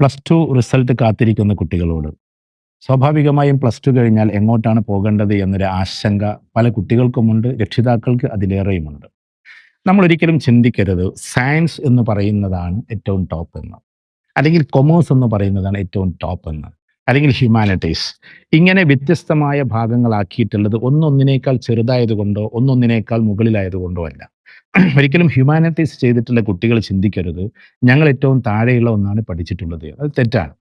Plus two result കാത്തിരിക്കുന്ന കുട്ടികളോട്. സ്വാഭാവികമായും പ്ലസ് ടു കഴിഞ്ഞാൽ എങ്ങോട്ടാണ് പോകേണ്ടത് എന്നൊരു ആശങ്ക പല കുട്ടികൾക്കുമുണ്ട് രക്ഷിതാക്കൾക്ക് അതിലേറെയുമുണ്ട്. നമ്മൾ ഒരിക്കലും ചിന്തിക്കരുത്. സയൻസ് എന്ന് പറയുന്നതാണ് ഏറ്റവും ടോപ്പ് എന്ന്. അല്ലെങ്കിൽ കൊമേഴ്സ് എന്ന് പറയുന്നതാണ് ഏറ്റവും ടോപ്പ് എന്ന്. അല്ലെങ്കിൽ ഹ്യൂമാനിറ്റീസ്. ഇങ്ങനെ വ്യത്യസ്തമായ ഭാഗങ്ങളാക്കിയിട്ടുള്ളത് ഒന്നൊന്നിനേക്കാൾ ചെറുതായതുകൊണ്ടോ ഒന്നൊന്നിനേക്കാൾ മുകളിലായതുകൊണ്ടോ അല്ല. ഒരിക്കലും ഹ്യൂമാനിറ്റീസ് ചെയ്തിട്ടുള്ള കുട്ടികൾ ചിന്തിക്കരുത്. ഞങ്ങൾ ഏറ്റവും താഴെയുള്ള ഒന്നാണ് പഠിച്ചിട്ടുള്ളത്. അത് തെറ്റാണ്.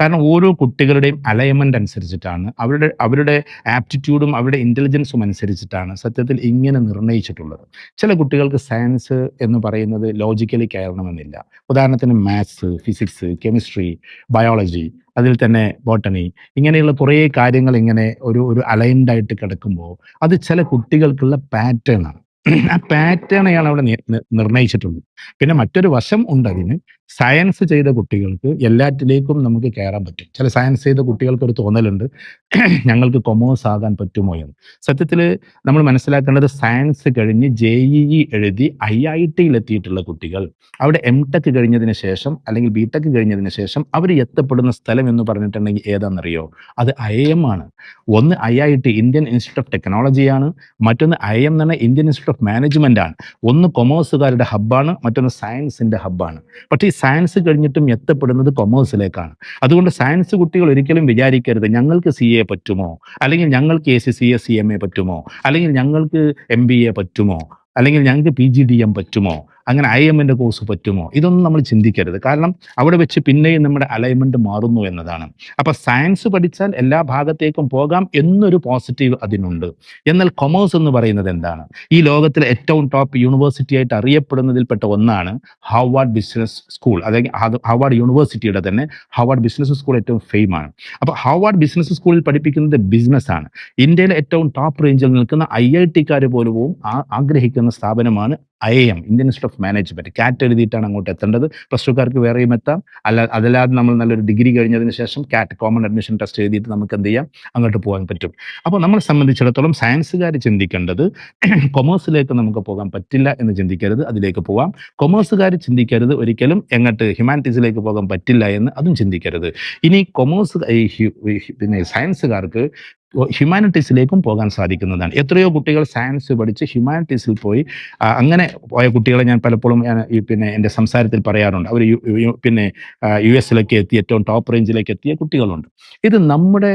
കാരണം ഓരോ കുട്ടികളുടെയും അലൈൻമെന്റ് അനുസരിച്ചിട്ടാണ്. അവരുടെ അവരുടെ ആപ്റ്റിറ്റ്യൂഡും അവരുടെ ഇന്റലിജൻസും അനുസരിച്ചിട്ടാണ് സത്യത്തിൽ ഇങ്ങനെ നിർണയിച്ചിട്ടുള്ളത് ചില കുട്ടികൾക്ക് സയൻസ് എന്ന് പറയുന്നത് ലോജിക്കലി കയറണമെന്നില്ല. ഉദാഹരണത്തിന് മാത്സ് ഫിസിക്സ് കെമിസ്ട്രി ബയോളജി അതിൽ തന്നെ ബോട്ടണി ഇങ്ങനെയുള്ള കുറേ കാര്യങ്ങൾ ഇങ്ങനെ ഒരു ഒരു അലൈൻഡ് ആയിട്ട് കിടക്കുമ്പോൾ അത് ചില കുട്ടികൾക്കുള്ള പാറ്റേൺ ആണ്. ആ പാറ്റേൺ അയാൾ അവിടെ നി- നി- നിർണയിച്ചിട്ടുള്ളത് പിന്നെ മറ്റൊരു വശം ഉണ്ട് അതിന് സയൻസ് ചെയ്ത കുട്ടികൾക്ക് എല്ലാറ്റിലേക്കും നമുക്ക് കയറാൻ പറ്റും. ചില സയൻസ് ചെയ്ത കുട്ടികൾക്ക് ഒരു തോന്നലുണ്ട്. ഞങ്ങൾക്ക് കൊമേഴ്സ് ആകാൻ പറ്റുമോ എന്ന്. സത്യത്തിൽ നമ്മൾ മനസ്സിലാക്കേണ്ടത് സയൻസ് കഴിഞ്ഞ് ജെ ഇ ഇ എഴുതി ഐ ഐ ടിയിൽ എത്തിയിട്ടുള്ള കുട്ടികൾ. അവിടെ എം ടെക് കഴിഞ്ഞതിന് ശേഷം അല്ലെങ്കിൽ ബി ടെക് കഴിഞ്ഞതിന് ശേഷം അവർ എത്തപ്പെടുന്ന സ്ഥലം എന്ന് പറഞ്ഞിട്ടുണ്ടെങ്കിൽ ഏതാണെന്നറിയോ? അത് ഐ എം ആണ്. ഒന്ന് I I T Indian institute of ടെക്നോളജിയാണ് മറ്റൊന്ന് ഐ എം എന്ന് പറഞ്ഞാൽ ഇന്ത്യൻ ഇൻസ്റ്റിറ്റ്യൂട്ട് ഓഫ് മാനേജ്മെന്റ് ആണ്. ഒന്ന് കൊമേഴ്സുകാരുടെ ഹബ്ബാണ് മറ്റൊന്ന് സയൻസിന്റെ ഹബ്ബാണ് പക്ഷേ സയൻസ് കഴിഞ്ഞിട്ടും എത്തപ്പെടുന്നത് കൊമേഴ്സിലേക്കാണ് അതുകൊണ്ട് സയൻസ് കുട്ടികൾ ഒരിക്കലും വിചാരിക്കരുത് ഞങ്ങൾക്ക് സി എ പറ്റുമോ? അല്ലെങ്കിൽ ഞങ്ങൾക്ക് A C C A C M A പറ്റുമോ? അല്ലെങ്കിൽ ഞങ്ങൾക്ക് എം ബി എ പറ്റുമോ? അല്ലെങ്കിൽ ഞങ്ങൾക്ക് പി ജി ഡി എം പറ്റുമോ? അങ്ങനെ ഐ എമ്മിന്റെ കോഴ്സ് പറ്റുമോ? ഇതൊന്നും നമ്മൾ ചിന്തിക്കരുത്. കാരണം അവിടെ വെച്ച് പിന്നെയും നമ്മുടെ അലൈൻമെന്റ് മാറുന്നു എന്നതാണ്. അപ്പോൾ സയൻസ് പഠിച്ചാൽ എല്ലാ ഭാഗത്തേക്കും പോകാം എന്നൊരു പോസിറ്റീവ് അതിനുണ്ട്. എന്നാൽ കൊമേഴ്സ് എന്ന് പറയുന്നത് എന്താണ്? ഈ ലോകത്തിലെ ഏറ്റവും ടോപ്പ് യൂണിവേഴ്സിറ്റി ആയിട്ട് അറിയപ്പെടുന്നതിൽപ്പെട്ട ഒന്നാണ് ഹവാർഡ് ബിസിനസ് സ്കൂൾ അതായത് ഹവാർഡ് യൂണിവേഴ്സിറ്റിയുടെ തന്നെ ഹവാർഡ് ബിസിനസ് സ്കൂൾ ഏറ്റവും ഫെയിം ആണ്. അപ്പോൾ ഹവാർഡ് ബിസിനസ് സ്കൂളിൽ പഠിപ്പിക്കുന്നത് ബിസിനസ് ആണ്. ഇന്ത്യയിലെ ഏറ്റവും ടോപ്പ് റേഞ്ചിൽ നിൽക്കുന്ന ഐ ഐ ടിക്കാർ പോലും ആഗ്രഹിക്കുന്ന സ്ഥാപനമാണ് I M Indian institute of management CAT എഴുതിയിട്ടാണ് അങ്ങോട്ട് എത്തേണ്ടത്. പ്ലസ് ടുക്കാർക്ക് വേറെയും എത്താം. അല്ല അതല്ലാതെ നമ്മൾ നല്ലൊരു ഡിഗ്രി കഴിഞ്ഞതിന് ശേഷം കാറ്റ് കോമൺ അഡ്മിഷൻ ടെസ്റ്റ് എഴുതിയിട്ട് നമുക്ക് എന്ത് ചെയ്യാം? അങ്ങോട്ട് പോകാൻ പറ്റും. അപ്പോൾ നമ്മളെ സംബന്ധിച്ചിടത്തോളം സയൻസുകാർ ചിന്തിക്കേണ്ടത് കൊമേഴ്സിലേക്ക് നമുക്ക് പോകാൻ പറ്റില്ല എന്ന് ചിന്തിക്കരുത്. അതിലേക്ക് പോവാം. കൊമേഴ്സുകാർ ചിന്തിക്കരുത്. ഒരിക്കലും എങ്ങോട്ട് ഹ്യൂമാനിറ്റീസിലേക്ക് പോകാൻ പറ്റില്ല എന്ന് അതും ചിന്തിക്കരുത്. ഇനി കൊമേഴ്സ് പിന്നെ സയൻസുകാർക്ക് ഹ്യൂമാനിറ്റീസിലേക്കും പോകാൻ സാധിക്കുന്നതാണ്. എത്രയോ കുട്ടികൾ സയൻസ് പഠിച്ച് ഹ്യൂമാനിറ്റീസിൽ പോയി. അങ്ങനെ പോയ കുട്ടികളെ ഞാൻ പലപ്പോഴും ഞാൻ പിന്നെ എന്റെ സംസാരത്തിൽ പറയാറുണ്ട്. അവർ പിന്നെ യു എസിലേക്ക് എത്തി ഏറ്റവും ടോപ്പ് റേഞ്ചിലേക്ക് എത്തിയ കുട്ടികളുണ്ട്. ഇത് നമ്മുടെ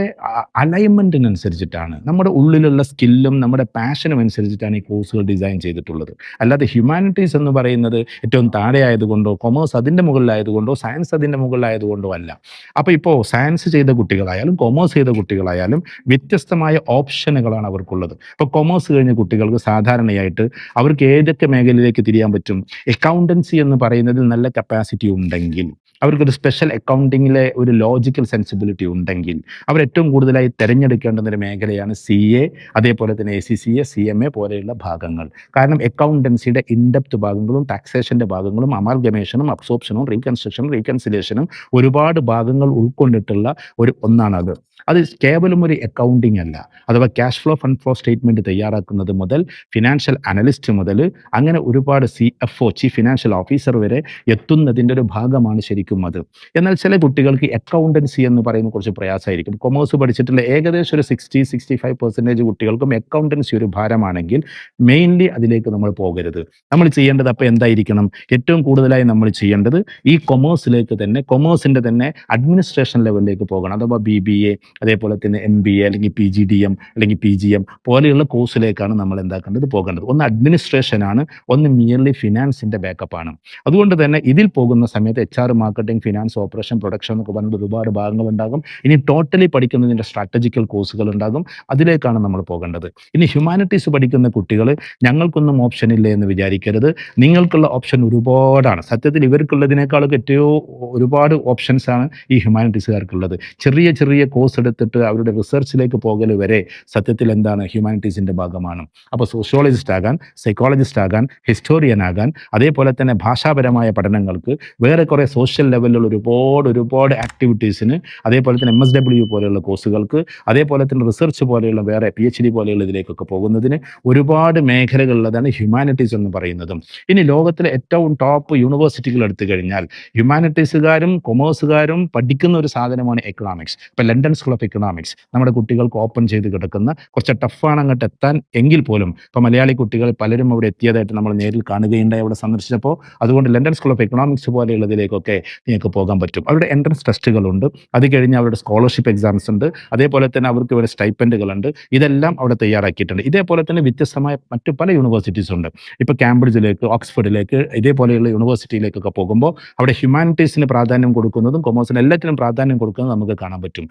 അലൈൻമെന്റിനനുസരിച്ചിട്ടാണ് നമ്മുടെ ഉള്ളിലുള്ള സ്കില്ലും നമ്മുടെ പാഷനും അനുസരിച്ചിട്ടാണ് ഈ കോഴ്സുകൾ ഡിസൈൻ ചെയ്തിട്ടുള്ളത്. അല്ലാതെ ഹ്യൂമാനിറ്റീസ് എന്ന് പറയുന്നത് ഏറ്റവും താഴെ ആയതുകൊണ്ടോ കൊമേഴ്സ് അതിന്റെ മുകളിലായതുകൊണ്ടോ സയൻസ് അതിന്റെ മുകളിലായതുകൊണ്ടോ അല്ല. അപ്പോൾ ഇപ്പോൾ സയൻസ് ചെയ്ത കുട്ടികളായാലും കൊമേഴ്സ് ചെയ്ത കുട്ടികളായാലും വ്യത്യസ്തമായ ഓപ്ഷനുകളാണ് അവർക്കുള്ളത്. ഇപ്പോൾ കൊമേഴ്സ് കഴിഞ്ഞ കുട്ടികൾക്ക് സാധാരണയായിട്ട് അവർക്ക് ഏതൊക്കെ മേഖലയിലേക്ക് തിരിയാൻ പറ്റും? അക്കൗണ്ടൻസി എന്ന് പറയുന്നതിൽ നല്ല കപ്പാസിറ്റി ഉണ്ടെങ്കിൽ അവർക്കൊരു സ്പെഷ്യൽ അക്കൗണ്ടിങ്ങിലെ ഒരു ലോജിക്കൽ സെൻസിബിലിറ്റി ഉണ്ടെങ്കിൽ അവർ ഏറ്റവും കൂടുതലായി തിരഞ്ഞെടുക്കേണ്ടുന്ന ഒരു മേഖലയാണ് സി എ അതേപോലെ തന്നെ A C C A C M A പോലെയുള്ള ഭാഗങ്ങൾ. കാരണം അക്കൗണ്ടൻസിയുടെ ഇൻഡെപ്ത് ഭാഗങ്ങളും ടാക്സേഷന്റെ ഭാഗങ്ങളും അമാൽഗമേഷനും അബ്സോപ്ഷനും റീകൺസ്ട്രക്ഷനും റീകൺസിലേഷനും ഒരുപാട് ഭാഗങ്ങൾ ഉൾക്കൊണ്ടിട്ടുള്ള ഒരു ഒന്നാണത്. അത് കേവലം ഒരു അക്കൗണ്ടിങ് അല്ല. അഥവാ cash flow fund flow statement തയ്യാറാക്കുന്നത് മുതൽ ഫിനാൻഷ്യൽ അനലിസ്റ്റ് മുതൽ അങ്ങനെ ഒരുപാട് C F O chief financial officer വരെ എത്തുന്നതിന്റെ ഒരു ഭാഗമാണ് ശരിക്കും അത്. എന്നാൽ ചില കുട്ടികൾക്ക് അക്കൗണ്ടൻസി എന്ന് പറയുന്ന കുറച്ച് പ്രയാസമായിരിക്കും. കൊമേഴ്സ് പഠിച്ചിട്ടുള്ള ഏകദേശം ഒരു സിക്സ്റ്റി സിക്സ്റ്റി ഫൈവ് പെർസെന്റേജ് കുട്ടികൾക്കും അക്കൗണ്ടൻസി ഒരു ഭാരമാണെങ്കിൽ മെയിൻലി അതിലേക്ക് നമ്മൾ പോകരുത്. നമ്മൾ ചെയ്യേണ്ടത് അപ്പോൾ എന്തായിരിക്കണം? ഏറ്റവും കൂടുതലായി നമ്മൾ ചെയ്യേണ്ടത് ഈ കൊമേഴ്സിലേക്ക് തന്നെ കൊമേഴ്സിന്റെ തന്നെ അഡ്മിനിസ്ട്രേഷൻ ലെവലിലേക്ക് പോകണം. അഥവാ ബി ബി എ അതേപോലെ തന്നെ എം ബി എ അല്ലെങ്കിൽ പി ജി ഡി എം അല്ലെങ്കിൽ പി ജി എം പോലെയുള്ള കോഴ്സിലേക്കാണ് നമ്മൾ എന്താക്കേണ്ടത് പോകേണ്ടത്. ഒന്ന് അഡ്മിനിസ്ട്രേഷനാണ് ഒന്ന് മിയർലി ഫിനാൻസിന്റെ ബാക്കപ്പാണ് അതുകൊണ്ട് തന്നെ ഇതിൽ പോകുന്ന സമയത്ത് H R marketing finance operation production എന്നൊക്കെ പറഞ്ഞിട്ട് ഒരുപാട് ഭാഗങ്ങൾ ഉണ്ടാകും ഇനി ടോട്ടലി പഠിക്കുന്നതിന്റെ സ്ട്രാറ്റജിക്കൽ കോഴ്സുകൾ ഉണ്ടാകും അതിലേക്കാണ് നമ്മൾ പോകേണ്ടത്. ഇനി ഹ്യൂമാനിറ്റീസ് പഠിക്കുന്ന കുട്ടികൾ ഞങ്ങൾക്കൊന്നും ഓപ്ഷൻ ഇല്ല എന്ന് വിചാരിക്കരുത്. നിങ്ങൾക്കുള്ള ഓപ്ഷൻ ഒരുപാടാണ്. സത്യത്തിൽ ഇവർക്കുള്ളതിനേക്കാളൊക്കെ ഏറ്റവും ഒരുപാട് ഓപ്ഷൻസ് ആണ് ഈ ഹ്യൂമാനിറ്റീസുകാർക്കുള്ളത് ചെറിയ ചെറിയ കോഴ്സ് എടുത്തിട്ട് അവരുടെ റിസർച്ചിലേക്ക് പോകൽ വരെ സത്യത്തിൽ എന്താണ് ഹ്യൂമാനിറ്റീസിന്റെ ഭാഗമാണ്. അപ്പോൾ സോഷ്യോളജിസ്റ്റ് ആകാൻ സൈക്കോളജിസ്റ്റ് ആകാൻ ഹിസ്റ്റോറിയൻ ആകാൻ അതേപോലെ തന്നെ ഭാഷാപരമായ പഠനങ്ങൾക്ക് വേറെ കുറേ സോഷ്യൽ ലെവലിലുള്ള ഒരുപാട് ഒരുപാട് ആക്ടിവിറ്റീസിന് അതേപോലെ തന്നെ എം എസ് ഡബ്ല്യു പോലെയുള്ള കോഴ്സുകൾക്ക് അതേപോലെ തന്നെ റിസർച്ച് പോലെയുള്ള വേറെ പി എച്ച് ഡി പോലെയുള്ള ഇതിലേക്കൊക്കെ പോകുന്നതിന് ഒരുപാട് മേഖലകളുള്ളതാണ് ഹ്യൂമാനിറ്റീസ് എന്ന് പറയുന്നതും. ഇനി ലോകത്തിലെ ഏറ്റവും ടോപ്പ് യൂണിവേഴ്സിറ്റികൾ എടുത്തു കഴിഞ്ഞാൽ ഹ്യൂമാനിറ്റീസുകാരും കൊമേഴ്സുകാരും പഠിക്കുന്ന ഒരു സാധനമാണ് എക്കണോമിക്സ് ഇപ്പം ലണ്ടൻ സ്കൂൾ ഓഫ് എക്കണോമിക്സ് നമ്മുടെ കുട്ടികൾക്ക് ഓപ്പൺ ചെയ്ത് കിടക്കുന്ന കുറച്ച് ടഫാണ് അങ്ങോട്ട് എത്താൻ എങ്കിൽ പോലും. ഇപ്പോൾ മലയാളി കുട്ടികൾ പലരും അവിടെ എത്തിയതായിട്ട് നമ്മൾ നേരിൽ കാണുകയുണ്ടായി അവിടെ സന്ദർശിച്ചപ്പോൾ അതുകൊണ്ട് ലണ്ടൻ സ്കൂൾ ഓഫ് എക്കണോമിക്സ് പോലെയുള്ളതിലേക്കൊക്കെ നിങ്ങൾക്ക് പോകാൻ പറ്റും. അവരുടെ എൻട്രൻസ് ടെസ്റ്റുകളുണ്ട് അത് കഴിഞ്ഞ് അവരുടെ സ്കോളർഷിപ്പ് എക്സാംസ് ഉണ്ട്. അതേപോലെ തന്നെ അവർക്ക് ഇവിടെ സ്റ്റൈപ്പൻഡുകളുണ്ട് ഇതെല്ലാം അവിടെ തയ്യാറാക്കിയിട്ടുണ്ട്. ഇതേപോലെ തന്നെ വ്യത്യസ്തമായ മറ്റു പല യൂണിവേഴ്സിറ്റീസ് ഉണ്ട്. ഇപ്പോൾ കാംബ്രിഡ്ജിലേക്ക് ഓക്സ്ഫോർഡിലേക്ക് ഇതേപോലെയുള്ള യൂണിവേഴ്സിറ്റിയിലേക്കൊക്കെ പോകുമ്പോൾ അവിടെ ഹ്യൂമാനിറ്റീസിന് പ്രാധാന്യം കൊടുക്കുന്നതും കൊമേഴ്സിന് എല്ലാത്തിനും പ്രാധാന്യം കൊടുക്കുന്നതും നമുക്ക് കാണാൻ പറ്റും.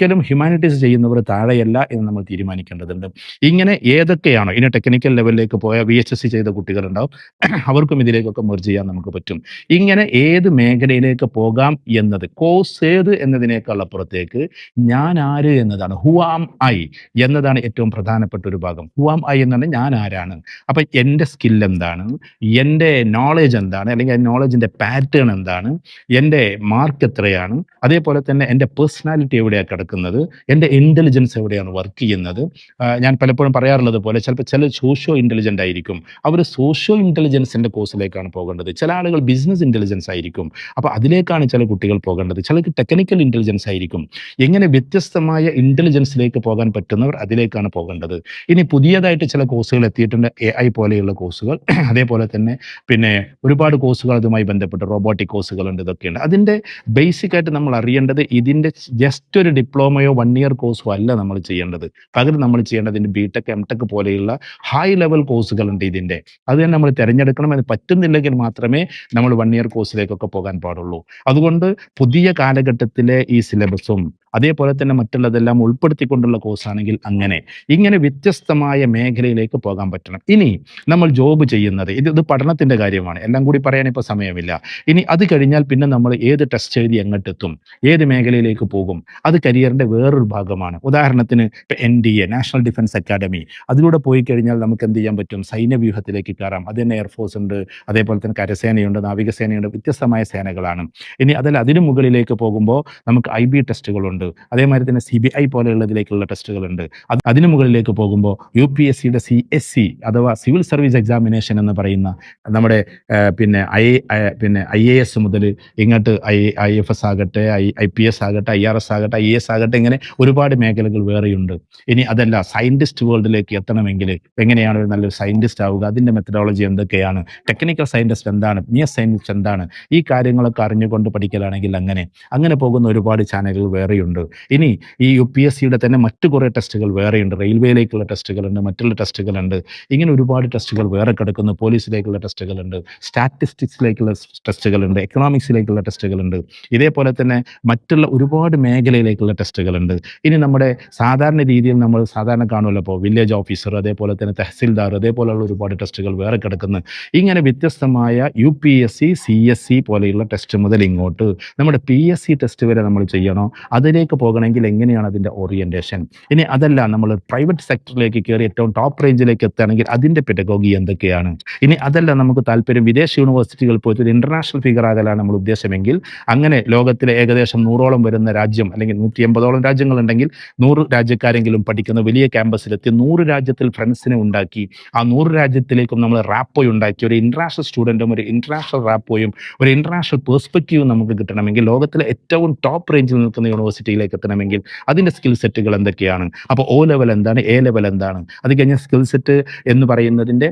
ഹ്യൂമാനിറ്റീസ് ചെയ്യുന്നവർ താഴെയല്ല എന്ന് നമ്മൾ തീരുമാനിക്കേണ്ടതുണ്ട്. ഇങ്ങനെ ഏതൊക്കെയാണോ ഇനി ടെക്നിക്കൽ ലെവലിലേക്ക് പോയ വി എച്ച് എസ് സി ചെയ്ത കുട്ടികളുണ്ടാവും അവർക്കും ഇതിലേക്കൊക്കെ മെർജ് ചെയ്യാൻ നമുക്ക് പറ്റും. ഇങ്ങനെ ഏത് മേഖലയിലേക്ക് പോകാം എന്നത് കോഴ്സ് ഏത് എന്നതിനേക്കാൾ അപ്പുറത്തേക്ക് ഞാൻ ആര് എന്നതാണ് ഹു ആം ഐ എന്നതാണ് ഏറ്റവും പ്രധാനപ്പെട്ട ഒരു ഭാഗം. ഹു ആം ഐ എന്നാണ് ഞാൻ ആരാണ്? അപ്പം എന്റെ സ്കിൽ എന്താണ്? എന്റെ നോളേജ് എന്താണ്? അല്ലെങ്കിൽ നോളേജിന്റെ പാറ്റേൺ എന്താണ്? എന്റെ മാർക്ക് എത്രയാണ്? അതേപോലെ തന്നെ എന്റെ പേഴ്സണാലിറ്റി എവിടെയാണ് കിടക്കുന്നത് എന്റെ ഇന്റലിജൻസ് എവിടെയാണ് വർക്ക് ചെയ്യുന്നത്? ഞാൻ പലപ്പോഴും പറയാറുള്ളത് പോലെ ചിലപ്പോൾ ചില സോഷ്യോ ഇന്റലിജന്റ് ആയിരിക്കും. അവർ സോഷ്യോ ഇന്റലിജൻസിന്റെ കോഴ്സിലേക്കാണ് പോകേണ്ടത്. ചില ആളുകൾ ബിസിനസ് ഇന്റലിജൻസ് ആയിരിക്കും. അപ്പോൾ അതിലേക്കാണ് ചില കുട്ടികൾ പോകേണ്ടത്. ചിലർക്ക് ടെക്നിക്കൽ ഇന്റലിജൻസ് ആയിരിക്കും. എങ്ങനെ വ്യത്യസ്തമായ ഇന്റലിജൻസിലേക്ക് പോകാൻ പറ്റുന്നവർ അതിലേക്കാണ് പോകേണ്ടത്. ഇനി പുതിയതായിട്ട് ചില കോഴ്സുകൾ എത്തിയിട്ടുണ്ട്. എ ഐ പോലെയുള്ള കോഴ്സുകൾ അതേപോലെ തന്നെ പിന്നെ ഒരുപാട് കോഴ്സുകൾ അതുമായി ബന്ധപ്പെട്ട് റോബോട്ടിക് കോഴ്സുകളുണ്ട് ഇതൊക്കെയുണ്ട്. അതിന്റെ ബേസിക് ആയിട്ട് നമ്മൾ അറിയേണ്ടത് ഇതിന്റെ ജസ്റ്റ് ഒരു ഡിപ്ലോമയോ വൺ ഇയർ കോഴ്സോ അല്ല നമ്മൾ ചെയ്യേണ്ടത്. പകരം നമ്മൾ ചെയ്യേണ്ടത് ഇതിന്റെ ബി ടെക് എം ടെക് പോലെയുള്ള ഹൈ ലെവൽ കോഴ്സുകളുണ്ട് ഇതിന്റെ. അത് തന്നെ നമ്മൾ തിരഞ്ഞെടുക്കണം. അത് പറ്റുന്നില്ലെങ്കിൽ മാത്രമേ നമ്മൾ വൺ ഇയർ കോഴ്സിലേക്കൊക്കെ പോകാൻ പാടുള്ളൂ. അതുകൊണ്ട് പുതിയ കാലഘട്ടത്തിലെ ഈ സിലബസും അതേപോലെ തന്നെ മറ്റുള്ളതെല്ലാം ഉൾപ്പെടുത്തിക്കൊണ്ടുള്ള കോഴ്സാണെങ്കിൽ അങ്ങനെ. ഇങ്ങനെ വ്യത്യസ്തമായ മേഖലയിലേക്ക് പോകാൻ പറ്റണം. ഇനി നമ്മൾ ജോബ് ചെയ്യുന്നത് ഇത് ഇത് പഠനത്തിന്റെ കാര്യമാണ്. എല്ലാം കൂടി പറയാൻ ഇപ്പോൾ സമയമില്ല. ഇനി അത് കഴിഞ്ഞാൽ പിന്നെ നമ്മൾ ഏത് ടെസ്റ്റ് എഴുതി എങ്ങോട്ടെത്തും ഏത് മേഖലയിലേക്ക് പോകും അത് കരിയറിന്റെ വേറൊരു ഭാഗമാണ്. ഉദാഹരണത്തിന് N D A national defence academy അതിലൂടെ പോയി കഴിഞ്ഞാൽ നമുക്ക് എന്ത് ചെയ്യാൻ പറ്റും? സൈന്യവ്യൂഹത്തിലേക്ക് കയറാം. അത് തന്നെ എയർഫോഴ്സ് ഉണ്ട്. അതേപോലെ തന്നെ കരസേനയുണ്ട് നാവികസേനയുണ്ട്. വ്യത്യസ്തമായ സേനകളാണ്. ഇനി അതിൽ അതിനു മുകളിലേക്ക് പോകുമ്പോൾ നമുക്ക് ഐ ബി ടെസ്റ്റുകളുണ്ട് അതേമാതിരി തന്നെ സി ബി ഐ പോലെയുള്ളതിലേക്കുള്ള ടെസ്റ്റുകളുണ്ട് അത് അതിനു മുകളിലേക്ക് പോകുമ്പോൾ യു പി എസ് സിയുടെ സി എസ് സി അഥവാ സിവിൽ സർവീസ് എക്സാമിനേഷൻ എന്ന് പറയുന്ന നമ്മുടെ പിന്നെ ഐ പിന്നെ ഐ എ എസ് മുതൽ ഇങ്ങോട്ട് ഐ ഐ എഫ് എസ് ആകട്ടെ ഐ ഐ പി എസ് ആകട്ടെ ഐ ആർ എസ് ആകട്ടെ ഐ എസ് ആകട്ടെ ഇങ്ങനെ ഒരുപാട് മേഖലകൾ വേറെയുണ്ട്. ഇനി അതല്ല സയന്റിസ്റ്റ് വേൾഡിലേക്ക് എത്തണമെങ്കിൽ എങ്ങനെയാണ് ഒരു നല്ലൊരു സയന്റിസ്റ്റ് ആവുക? അതിന്റെ മെത്തഡോളജി എന്തൊക്കെയാണ്? ടെക്നിക്കൽ സയന്റിസ്റ്റ് എന്താണ്? മിയ സയന്റിസ്റ്റ് എന്താണ്? ഈ കാര്യങ്ങളൊക്കെ അറിഞ്ഞുകൊണ്ട് പഠിക്കലാണെങ്കിൽ അങ്ങനെ അങ്ങനെ പോകുന്ന ഒരുപാട് ചാനലുകൾ വേറെയുണ്ട്. ഇനി ഈ യു പി എസ് സിയുടെ തന്നെ മറ്റു കുറേ ടെസ്റ്റുകൾ വേറെയുണ്ട് റെയിൽവേയിലേക്കുള്ള ടെസ്റ്റുകളുണ്ട് മറ്റുള്ള ടെസ്റ്റുകളുണ്ട് ഇങ്ങനെ ഒരുപാട് ടെസ്റ്റുകൾ വേറെ കിടക്കുന്നു. പോലീസിലേക്കുള്ള ടെസ്റ്റുകളുണ്ട് സ്റ്റാറ്റിസ്റ്റിക്സിലേക്കുള്ള ടെസ്റ്റുകളുണ്ട് എക്കണോമിക്സിലേക്കുള്ള ടെസ്റ്റുകളുണ്ട് ഇതേപോലെ തന്നെ മറ്റുള്ള ഒരുപാട് മേഖലയിലേക്കുള്ള ടെസ്റ്റുകളുണ്ട് ഇനി നമ്മുടെ സാധാരണ രീതിയിൽ നമ്മൾ സാധാരണ കാണുമല്ലോ ഇപ്പോൾ വില്ലേജ് ഓഫീസർ അതേപോലെ തന്നെ തഹസിൽദാർ അതേപോലെയുള്ള ഒരുപാട് ടെസ്റ്റുകൾ വേറെ കിടക്കുന്നു. ഇങ്ങനെ വ്യത്യസ്തമായ U P S C C S C പോലെയുള്ള ടെസ്റ്റ് മുതൽ ഇങ്ങോട്ട് നമ്മുടെ പി എസ് സി ടെസ്റ്റ് വരെ നമ്മൾ ചെയ്യണോ? അതിലേക്ക് പോകണമെങ്കിൽ എങ്ങനെയാണ് അതിന്റെ ഓറിയന്റേഷൻ ഇനി അതല്ല നമ്മൾ പ്രൈവറ്റ് സെക്ടറിലേക്ക് കയറി ഏറ്റവും ടോപ്പ് റേഞ്ചിലേക്ക് എത്തുകയാണെങ്കിൽ അതിന്റെ പെഡഗോഗി എന്തൊക്കെയാണ്? ഇനി അതല്ല നമുക്ക് താല്പര്യം വിദേശ യൂണിവേഴ്സിറ്റികൾ പോയിട്ട് ഒരു ഇന്റർനാഷണൽ ഫിഗർ ആകലാണ് നമ്മൾ ഉദ്ദേശമെങ്കിൽ അങ്ങനെ ലോകത്തിലെ ഏകദേശം നൂറോളം വരുന്ന രാജ്യം അല്ലെങ്കിൽ നൂറ്റി എൺപതോളം രാജ്യങ്ങളുണ്ടെങ്കിൽ നൂറ് രാജ്യക്കാരെങ്കിലും പഠിക്കുന്ന വലിയ ക്യാമ്പസിലെത്തി നൂറ് രാജ്യത്തിൽ ഫ്രണ്ട്സിനെ ഉണ്ടാക്കി ആ നൂറ് രാജ്യത്തിലേക്കും നമ്മൾ റാപ്പോയി ഉണ്ടാക്കി ഒരു ഇന്റർനാഷണൽ സ്റ്റുഡന്റും ഒരു ഇന്റർനാഷണൽ റാപ്പോയും ഒരു ഇന്റർനാഷണൽ പെർസ്പെക്റ്റീവും നമുക്ക് കിട്ടണമെങ്കിൽ ലോകത്തിലെ ഏറ്റവും ടോപ്പ് റേഞ്ചിൽ നിൽക്കുന്ന യൂണിവേഴ്സിറ്റിയിലേക്ക് എത്തണമെങ്കിൽ അതിന്റെ സ്കിൽ സെറ്റുകൾ എന്തൊക്കെയാണ്? അപ്പോൾ ഓ ലെവൽ എന്താണ്? എ ലെവൽ എന്താണ്? അത് കഴിഞ്ഞ സ്കിൽ സെറ്റ് എന്ന് പറയുന്നതിന്റെ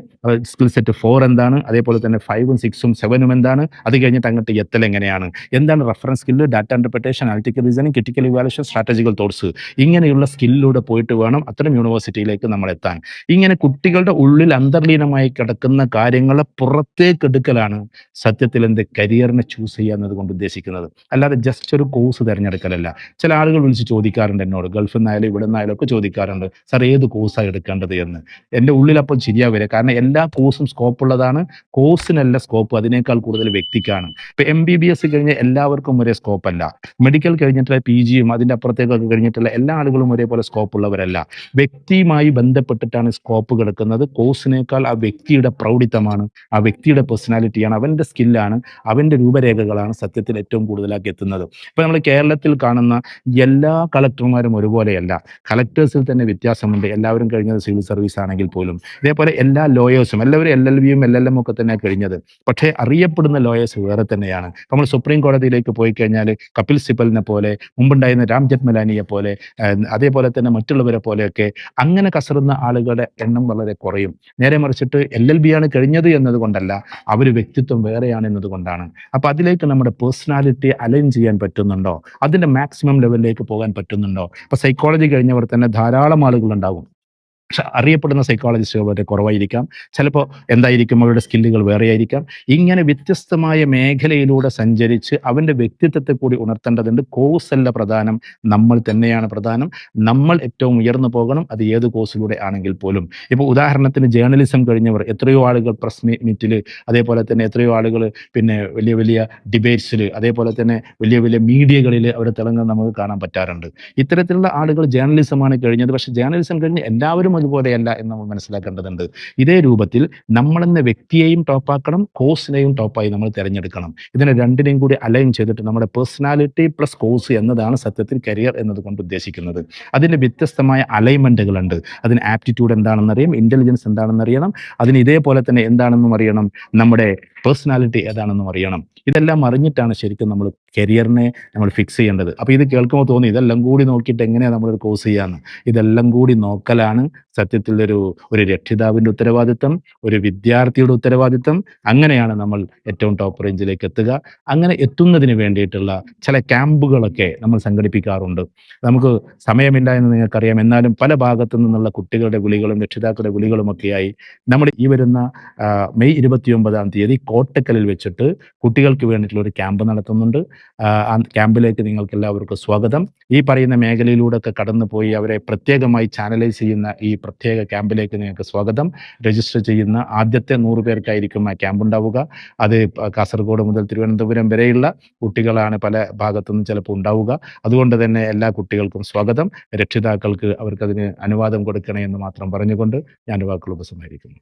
സ്കിൽ സെറ്റ് ഫോർ എന്താണ്? അതേപോലെ തന്നെ ഫൈവും സിക്സും സെവനും എന്താണ്? അത് കഴിഞ്ഞിട്ട് അങ്ങോട്ട് എത്തൽ എങ്ങനെയാണ്? എന്താണ് reference skill data interpretation analytical reasoning critical evaluation strategical thoughts ഇങ്ങനെയുള്ള സ്കില്ലിലൂടെ പോയിട്ട് വേണം അത്തരം യൂണിവേഴ്സിറ്റിയിലേക്ക് നമ്മൾ എത്താൻ. ഇങ്ങനെ കുട്ടികളുടെ ഉള്ളിൽ അന്തർലീനമായി കിടക്കുന്ന കാര്യങ്ങളെ പുറത്തേക്ക് എടുക്കലാണ് സത്യത്തിൽ എന്ത് കരിയറിനെ ചൂസ് ചെയ്യുക എന്നതുകൊണ്ട് ഉദ്ദേശിക്കുന്നത്. അല്ലാതെ ജസ്റ്റ് ഒരു കോഴ്സ് തിരഞ്ഞെടുക്കലല്ല. ചില ആളുകൾ വിളിച്ച് ചോദിക്കാറുണ്ട് എന്നോട് ഗൾഫിൽ നിന്നായാലും ഇവിടെ നിന്നായാലും ഒക്കെ ചോദിക്കാറുണ്ട് സാർ ഏത് കോഴ്സാണ് എടുക്കേണ്ടത് എന്ന്? എന്റെ ഉള്ളിലപ്പോൾ ചിരിയാ വരിക. കാരണം എല്ലാ കോഴ്സും സ്കോപ്പ് ഉള്ളതാണ്. കോഴ്സിനല്ല സ്കോപ്പ് അതിനേക്കാൾ കൂടുതൽ വ്യക്തിക്കാണ്. ഇപ്പൊ എം ബി ബി എസ് കഴിഞ്ഞ എല്ലാവർക്കും ഒരേ സ്കോപ്പ് അല്ല. മെഡിക്കൽ കഴിഞ്ഞിട്ടുള്ള പി ജിയും അതിന്റെ അപ്പുറത്തേക്കൊക്കെ കഴിഞ്ഞിട്ടുള്ള എല്ലാ ആളുകളും ഒരേപോലെ സ്കോപ്പ് ഉള്ളവരല്ല. വ്യക്തിയുമായി ബന്ധപ്പെട്ടിട്ടാണ് സ്കോപ്പ് കിടക്കുന്നത്. കോഴ്സിനേക്കാൾ ആ വ്യക്തിയുടെ പ്രൗഢിത്തമാണ് ആ വ്യക്തിയുടെ പേഴ്സണാലിറ്റിയാണ് അവന്റെ സ്കില്ലാണ് അവന്റെ രൂപരേഖകളാണ് സത്യത്തിൽ ഏറ്റവും കൂടുതലാക്കി എത്തുന്നത്. ഇപ്പൊ നമ്മൾ കേരളത്തിൽ കാണുന്ന എല്ലാ കളക്ടർമാരും ഒരുപോലെയല്ല. കളക്ടേഴ്സിൽ തന്നെ വ്യത്യാസമുണ്ട്. എല്ലാവരും കഴിഞ്ഞത് സിവിൽ സർവീസ് ആണെങ്കിൽ പോലും. ഇതേപോലെ എല്ലാ ലോയേഴ്സും എല്ലാവരും എൽ എൽ ബിയും എൽ എൽ എം ഒക്കെ തന്നെ കഴിഞ്ഞത്. പക്ഷേ അറിയപ്പെടുന്ന ലോയേഴ്സ് വേറെ തന്നെയാണ്. നമ്മൾ സുപ്രീം കോടതിയിലേക്ക് പോയി കഴിഞ്ഞാൽ കപിൽ സിബലിനെ പോലെ മുമ്പുണ്ടായിരുന്ന രാം ജത്മലാനിയെ പോലെ അതേപോലെ തന്നെ മറ്റുള്ളവരെ പോലെയൊക്കെ അങ്ങനെ കസറുന്ന ആളുകളുടെ എണ്ണം വളരെ കുറയും. നേരെ മറിച്ചിട്ട് എൽ എൽ ബി ആണ് കഴിഞ്ഞത് എന്നതുകൊണ്ടല്ല അവർ വ്യക്തിത്വം വേറെയാണ് എന്നതുകൊണ്ടാണ്. അപ്പൊ അതിലേക്ക് നമ്മുടെ പേഴ്സണാലിറ്റി അലൈൻ ചെയ്യാൻ പറ്റുന്നുണ്ടോ? അതിന്റെ മാക്സിമം ലെവലിലേക്ക് പോകാൻ പറ്റുന്നുണ്ടോ? ഇപ്പൊ സൈക്കോളജി കഴിഞ്ഞവർ തന്നെ ധാരാളം ആളുകൾ ഉണ്ടാകും പക്ഷെ അറിയപ്പെടുന്ന സൈക്കോളജിസ്റ്റുകൾ വളരെ കുറവായിരിക്കാം. ചിലപ്പോൾ എന്തായിരിക്കും അവരുടെ സ്കില്ലുകൾ വേറെ ആയിരിക്കാം ഇങ്ങനെ വ്യത്യസ്തമായ മേഖലയിലൂടെ സഞ്ചരിച്ച് അവന്റെ വ്യക്തിത്വത്തെ കൂടി ഉണർത്തേണ്ടതുണ്ട്. കോഴ്സ് അല്ല പ്രധാനം. നമ്മൾ തന്നെയാണ് പ്രധാനം. നമ്മൾ ഏറ്റവും ഉയർന്നു പോകണം. അത് ഏത് കോഴ്സിലൂടെ ആണെങ്കിൽ പോലും. ഇപ്പോൾ ഉദാഹരണത്തിന് ജേർണലിസം കഴിഞ്ഞവർ എത്രയോ ആളുകൾ പ്രസ് മീറ്റിൽ അതേപോലെ തന്നെ എത്രയോ ആളുകൾ പിന്നെ വലിയ വലിയ ഡിബേറ്റ്സിൽ അതേപോലെ തന്നെ വലിയ വലിയ മീഡിയകളിൽ അവരെ തിളങ്ങുന്നത് നമുക്ക് കാണാൻ പറ്റാറുണ്ട്. ഇത്തരത്തിലുള്ള ആളുകൾ ജേർണലിസമാണ് കഴിഞ്ഞത്. പക്ഷേ ജേർണലിസം കഴിഞ്ഞ് എല്ലാവരും അതുപോലെയല്ല എന്ന് നമ്മൾ മനസ്സിലാക്കേണ്ടതുണ്ട്. ഇതേ രൂപത്തിൽ നമ്മളെന്ന വ്യക്തിയെയും ടോപ്പാക്കണം കോഴ്സിനെയും ടോപ്പായി നമ്മൾ തിരഞ്ഞെടുക്കണം. ഇതിനെ രണ്ടിനെയും കൂടി അലൈൻ ചെയ്തിട്ട് നമ്മുടെ പേഴ്സണാലിറ്റി പ്ലസ് കോഴ്സ് എന്നതാണ് സത്യത്തിൽ കരിയർ എന്നതുകൊണ്ട് ഉദ്ദേശിക്കുന്നത്. അതിന് വ്യത്യസ്തമായ അലൈൻമെന്റുകളുണ്ട് അതിന് ആപ്റ്റിറ്റ്യൂഡ് എന്താണെന്ന് അറിയാം ഇന്റലിജൻസ് എന്താണെന്ന് അറിയണം അതിന് ഇതേപോലെ തന്നെ എന്താണെന്നും അറിയണം നമ്മുടെ പേഴ്സണാലിറ്റി ഏതാണെന്നും അറിയണം. ഇതെല്ലാം അറിഞ്ഞിട്ടാണ് ശരിക്കും നമ്മൾ കരിയറിനെ നമ്മൾ ഫിക്സ് ചെയ്യേണ്ടത്. അപ്പോൾ ഇത് കേൾക്കുമ്പോൾ തോന്നി ഇതെല്ലാം കൂടി നോക്കിയിട്ട് എങ്ങനെയാണ് നമ്മളൊരു കോഴ്സ് ചെയ്യാന്ന്? ഇതെല്ലാം കൂടി നോക്കലാണ് സത്യത്തിൽ ഒരു ഒരു രക്ഷിതാവിന്റെ ഉത്തരവാദിത്തം ഒരു വിദ്യാർത്ഥിയുടെ ഉത്തരവാദിത്തം അങ്ങനെയാണ് നമ്മൾ ഏറ്റവും ടോപ്പ് റേഞ്ചിലേക്ക് എത്തുക. അങ്ങനെ എത്തുന്നതിന് വേണ്ടിയിട്ടുള്ള ചില ക്യാമ്പുകളൊക്കെ നമ്മൾ സംഘടിപ്പിക്കാറുണ്ട്. നമുക്ക് സമയമില്ല എന്ന് നിങ്ങൾക്കറിയാം. എന്നാലും പല ഭാഗത്തു നിന്നുള്ള കുട്ടികളുടെ വിളികളും രക്ഷിതാക്കളുടെ വിളികളുമൊക്കെയായി നമ്മൾ ഈ വരുന്ന മെയ് ഇരുപത്തിയൊമ്പതാം തീയതി കോട്ടക്കലിൽ വെച്ചിട്ട് കുട്ടികൾക്ക് വേണ്ടിയിട്ടുള്ള ഒരു ക്യാമ്പ് നടത്തുന്നുണ്ട്. ആ, ക്യാമ്പിലേക്ക് നിങ്ങൾക്ക് എല്ലാവർക്കും സ്വാഗതം. ഈ പറയുന്ന മേഖലയിലൂടെ ഒക്കെ കടന്നു പോയി അവരെ പ്രത്യേകമായി ചാനലൈസ് ചെയ്യുന്ന ഈ പ്രത്യേക ക്യാമ്പിലേക്ക് നിങ്ങൾക്ക് സ്വാഗതം. രജിസ്റ്റർ ചെയ്യുന്ന ആദ്യത്തെ നൂറ് പേർക്കായിരിക്കും ആ ക്യാമ്പ് ഉണ്ടാവുക അത് കാസർഗോഡ് മുതൽ തിരുവനന്തപുരം വരെയുള്ള കുട്ടികളാണ് പല ഭാഗത്തുനിന്നും ചിലപ്പോൾ ഉണ്ടാവുക. അതുകൊണ്ട് തന്നെ എല്ലാ കുട്ടികൾക്കും സ്വാഗതം. രക്ഷിതാക്കൾക്ക് അവർക്കതിന് അനുവാദം കൊടുക്കണേ എന്ന് മാത്രം പറഞ്ഞുകൊണ്ട് ഞാൻ വാക്കുകൾ ഉപസംഹരിക്കുന്നു.